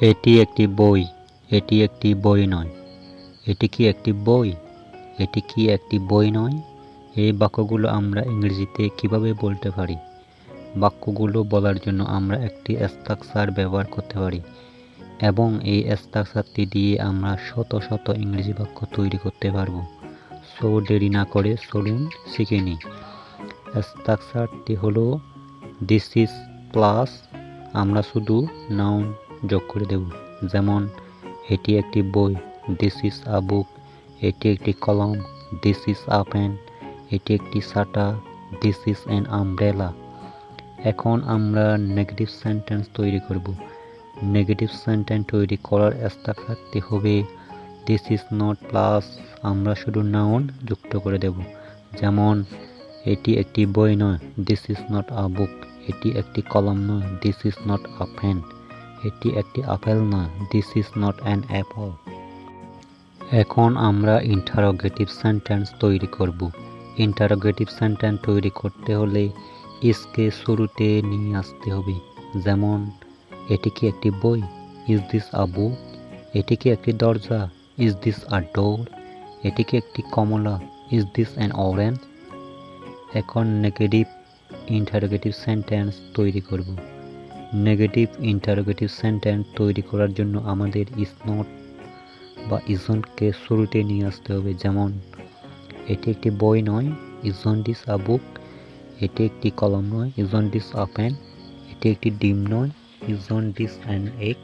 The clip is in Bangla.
এটি একটি বই, এটি একটি বই নয়। এটি কি একটি বই? এটি কি একটি বই নয়? এই বাক্যগুলো আমরা ইংরেজিতে কীভাবে বলতে পারি? বাক্যগুলো বলার জন্য আমরা একটি স্ট্রাকচার ব্যবহার করতে পারি এবং এই স্ট্রাকচারটি দিয়ে আমরা শত শত ইংরেজি বাক্য তৈরি করতে পারব। সো দেরি না করে চলুন শিখে নিই। স্ট্রাকচারটি হলো দিস ইজ প্লাস আমরা শুধু নাউন যোগ করে দেব। যেমন, এটি একটি বই দিস ইজ আ বুক এটি একটি কলম দিস ইজ আ পেন এটি একটি সাটা দিস ইজ অ্যান আমব্রেলা এখন আমরা নেগেটিভ সেন্টেন্স তৈরি করব। নেগেটিভ সেন্টেন্স তৈরি করার স্ট্রাকচারটি হবে দিস ইজ নট প্লাস আমরা শুধু নাউন যুক্ত করে দেব। যেমন, এটি একটি বই নয় this is not a book এটি একটি কলম নয় this is not a pen এটি একটি আপেল নয় this is not an apple এখন আমরা ইন্টারোগেটিভ সেন্টেন্স তৈরি করব। ইন্টারোগেটিভ সেন্টেন্স তৈরি করতে হলে ইসকে শুরুতে নিয়ে আসতে হবে। যেমন, এটি কি একটি বই? ইজ দিস আ বুক এটি কি একটি দরজা? ইজ দিস আ ডোর এটি কি একটি কমলা? ইজ দিস অ্যান অরেঞ্জ এখন নেগেটিভ ইন্টারোগেটিভ সেন্টেন্স তৈরি করব। নেগেটিভ ইন্টারোগেটিভ সেন্টেন্স তৈরি করার জন্য আমাদের ইজ নট বা ইজনকে শুরুতে নিয়ে আসতে হবে। যেমন, এটি একটি বই নয় ইজন ডিস আ বুক, এটি একটি কলম নয় ইজন ডিস আ প্যান এটি একটি ডিম নয় ইজন ডিস অ্যান্ড এগ।